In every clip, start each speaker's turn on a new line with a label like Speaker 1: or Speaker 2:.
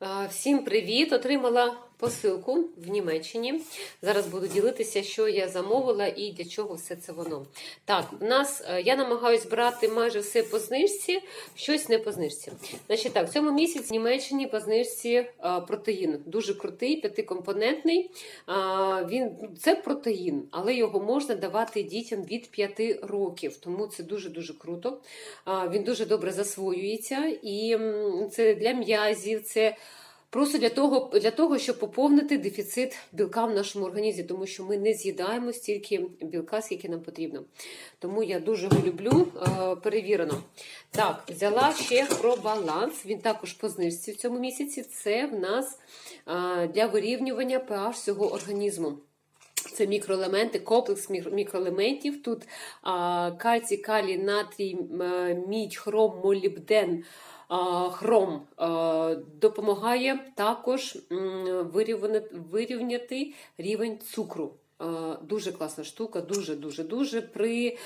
Speaker 1: А, Всім привіт! Отримала посилку в Німеччині. Зараз буду ділитися, що я замовила і для чого все це воно. Так, в нас е, я намагаюсь брати майже все по знижці, щось не по знижці. Значить, так, в цьому місяці в Німеччині по знижці е, протеїн. Дуже крутий, п'ятикомпонентний. А, Він це протеїн, але його можна давати дітям від 5 років, тому це дуже дуже круто. Він дуже добре засвоюється, і це для м'язів. це Просто для того, для того, щоб поповнити дефіцит білка в нашому організмі, тому що ми не з'їдаємо стільки білка, скільки нам потрібно. Тому я дуже його люблю, е, перевірено. Так, взяла ще про баланс. Він також по знижці в цьому місяці. Це в нас е, для вирівнювання pH всього організму. Це мікроелементи, комплекс мікроелементів. Тут а, кальцій, калій, натрій, мідь, хром, молібден. Хром допомагає також вирівняти, рівень цукру. Дуже класна штука, дуже, дуже, при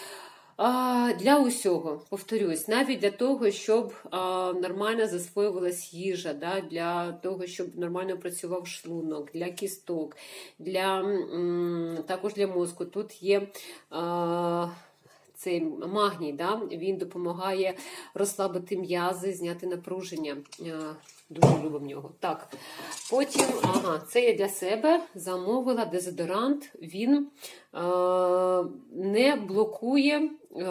Speaker 1: для усього, повторюсь, навіть для того, щоб нормально засвоювалась їжа, для того, щоб нормально працював шлунок, для кісток, для, також для мозку. Тут є цей магній, да, він допомагає розслабити м'язи, зняти напруження. А, Дуже любимо нього. Так. Потім, ага, це я для себе замовила дезодорант. Він е, не блокує е,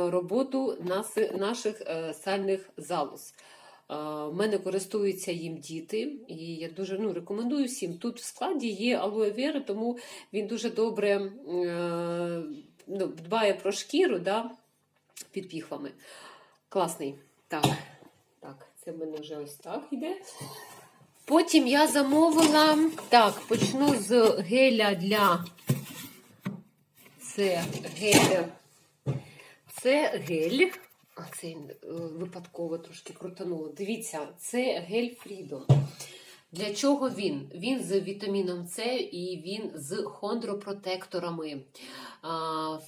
Speaker 1: роботу нас- наших е, сальних залоз. Е, В мене користуються їм діти, і я дуже ну, рекомендую всім. Тут в складі є алоe вера, тому він дуже добре е, ну, дбає про шкіру да, під піхвами. Класний. Так, так, це в мене вже ось так йде. Потім я замовила. Так, почну з геля для. Це гель. Це гель. А це е, випадково трошки крутануло. Дивіться, це гель Freedom. Для чого він? Він з вітаміном С і він з хондропротекторами.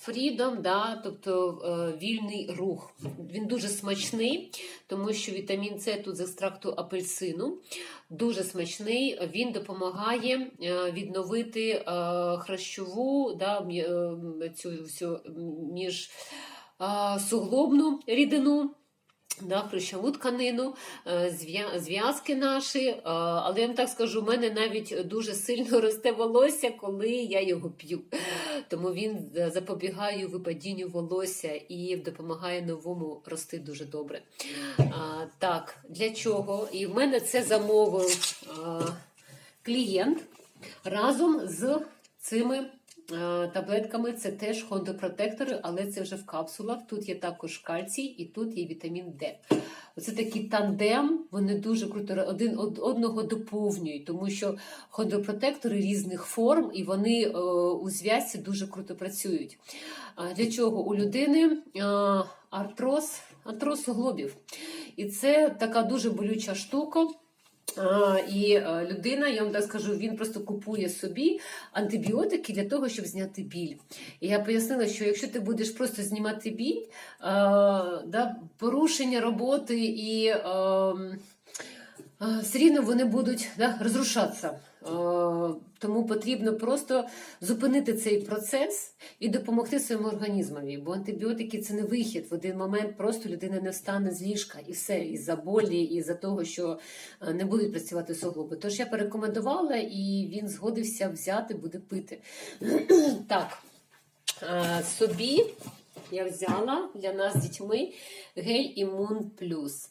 Speaker 1: Freedom, да, тобто е, вільний рух. Він дуже смачний, тому що вітамін С тут з екстракту апельсину. Дуже смачний. Він допомагає е, відновити е, хрящову да, цю всю між суглобну рідину. Да, хрящову тканину, е, зв'язки наші, е, але я вам так скажу, у мене навіть дуже сильно росте волосся, коли я його п'ю. Тому він е, запобігає випадінню волосся і допомагає новому рости дуже добре. Так, для чого? І в мене це замовив клієнт разом з цими. Е, Таблетками це теж хондопротектори, але це вже в капсулах. Тут є також кальцій і тут є вітамін Д. Оце такий тандем, вони дуже круто один одного доповнюють, тому що хондропротектори різних форм і вони е, у зв'язці дуже круто працюють. Для чого? У людини е, артроз, артроз суглобів. І це така дуже болюча штука. І е, людина, я вам так скажу, він просто купує собі антибіотики для того, щоб зняти біль. І я пояснила, що якщо ти будеш просто знімати біль, порушення роботи і а, все рівно вони будуть да, розрушатися. Тому потрібно просто зупинити цей процес і допомогти своєму організмові. Бо антибіотики це не вихід. В один момент просто людина не встане з ліжка і все, із-за болі, із-за того, що е, не будуть працювати суглоби. Тож я порекомендувала, і він згодився взяти, буде пити. так, е, собі я взяла для нас з дітьми гель Імун Плюс.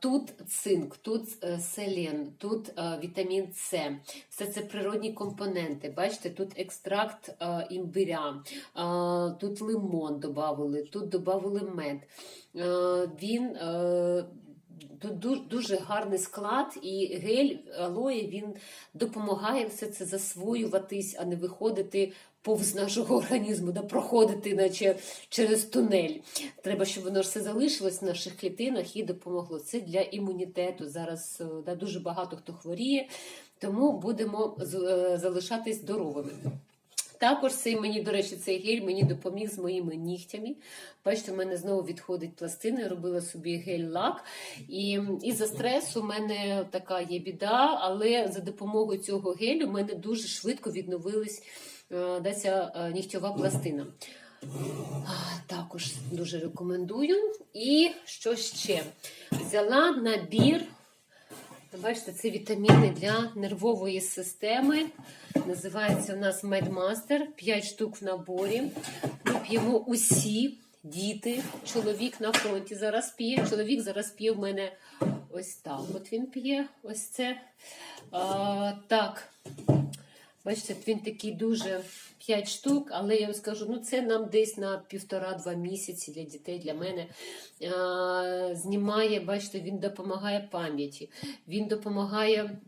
Speaker 1: Тут цинк, тут е, селен, тут е, вітамін С. Все це природні компоненти. Бачите, тут екстракт е, імбиря, тут лимон додали, тут додали мед. Він е, дуже гарний склад, і гель алоє він допомагає все це засвоюватись, а не виходити повз нашого організму, да, проходити, наче через тунель. Треба, щоб воно все залишилось в наших клітинах і допомогло. Це для імунітету. Зараз е, да, дуже багато хто хворіє, тому будемо е, залишатись здоровими. Також цей мені, до речі, цей гель мені допоміг з моїми нігтями. Бачите, в мене знову відходить пластина, робила собі гель-лак. І із-за стресу в мене така є біда, але за допомогою цього гелю в мене дуже швидко відновилась е, ця е, нігтьова пластина. Також дуже рекомендую. І що ще? Взяла набір. Бачите, це вітаміни для нервової системи. Називається у нас Медмастер. 5 штук в наборі. Ми п'ємо усі діти. Чоловік на фронті зараз п'є. Чоловік зараз п'є в мене ось так. От він п'є ось це. А, так. Бачите, він такий дуже 5 штук, але я вам скажу, ну це нам десь на півтора-два місяці для дітей, для мене. А, знімає, бачите, він допомагає пам'яті, він допомагає.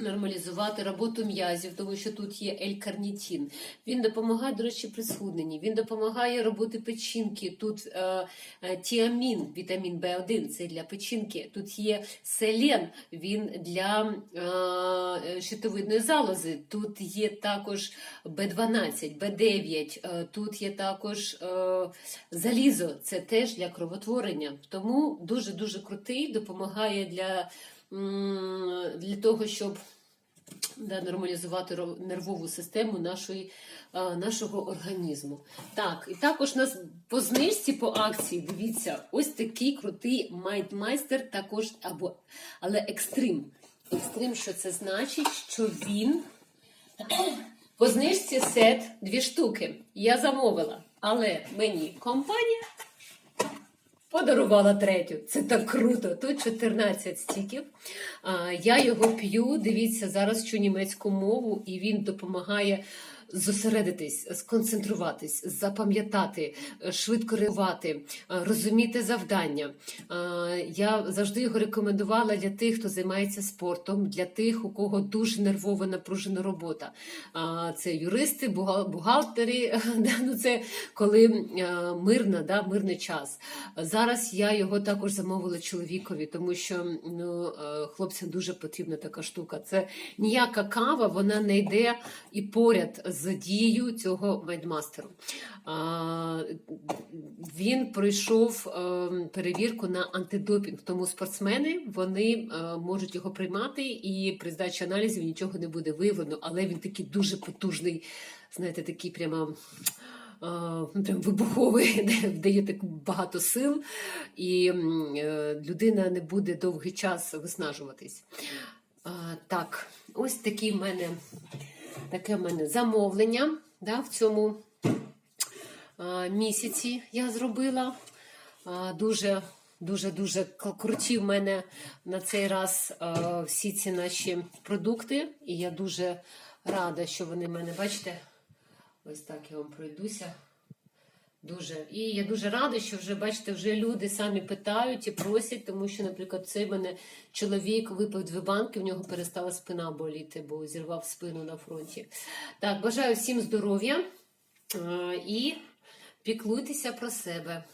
Speaker 1: Нормалізувати роботу м'язів, тому що тут є L-карнітін. Він допомагає, до речі, при схудненні. Він допомагає роботи печінки. Тут е, е, тіамін, вітамін В1, це для печінки. Тут є селен, він для е, щитовидної залози. Тут є також Б12, Б9, е, тут є також е, залізо, це теж для кровотворення. Тому дуже дуже крутий, допомагає для для того, щоб да, нормалізувати нервову систему нашої, нашого організму. Так, і також нас по знижці по акції, дивіться, ось такий крутий майстер, також або але екстрим. Екстрим, що це значить, що він по знижці сет дві штуки. Я замовила, але мені компанія Подарувала третю. Це так круто. Тут 14 стіків. Я його п'ю. Дивіться, зараз чу німецьку мову, і він допомагає зосередитись, сконцентруватись, запам'ятати, е, швидко реагувати, е, розуміти завдання. Я завжди його рекомендувала для тих, хто займається спортом, для тих, у кого дуже нервова напружена робота. Це юристи, бухгалтери. ну Це коли е, мирна, да, мирний час. Зараз я його також замовила чоловікові, тому що ну, е, хлопцям дуже потрібна така штука. Це ніяка кава, вона не йде і поряд з дією цього вейдмастеру. А, Він пройшов е, перевірку на антидопінг, тому спортсмени вони е, можуть його приймати, і при здачі аналізів нічого не буде виявлено, але він такий дуже потужний, знаєте, такий прямо. Ну, Прям вибуховий, де вдає так багато сил, і е, людина не буде довгий час виснажуватись. Так, ось такі в мене, таке в мене замовлення да, в цьому місяці я зробила. Дуже, дуже, дуже к- круті в мене на цей раз всі ці наші продукти, і я дуже рада, що вони в мене, бачите, ось так я вам пройдуся. Дуже. І я дуже рада, що вже бачите, вже люди самі питають і просять, тому що, наприклад, цей мене чоловік випив дві банки, в нього перестала спина боліти, бо зірвав спину на фронті. Так, бажаю всім здоров'я е, і піклуйтеся про себе.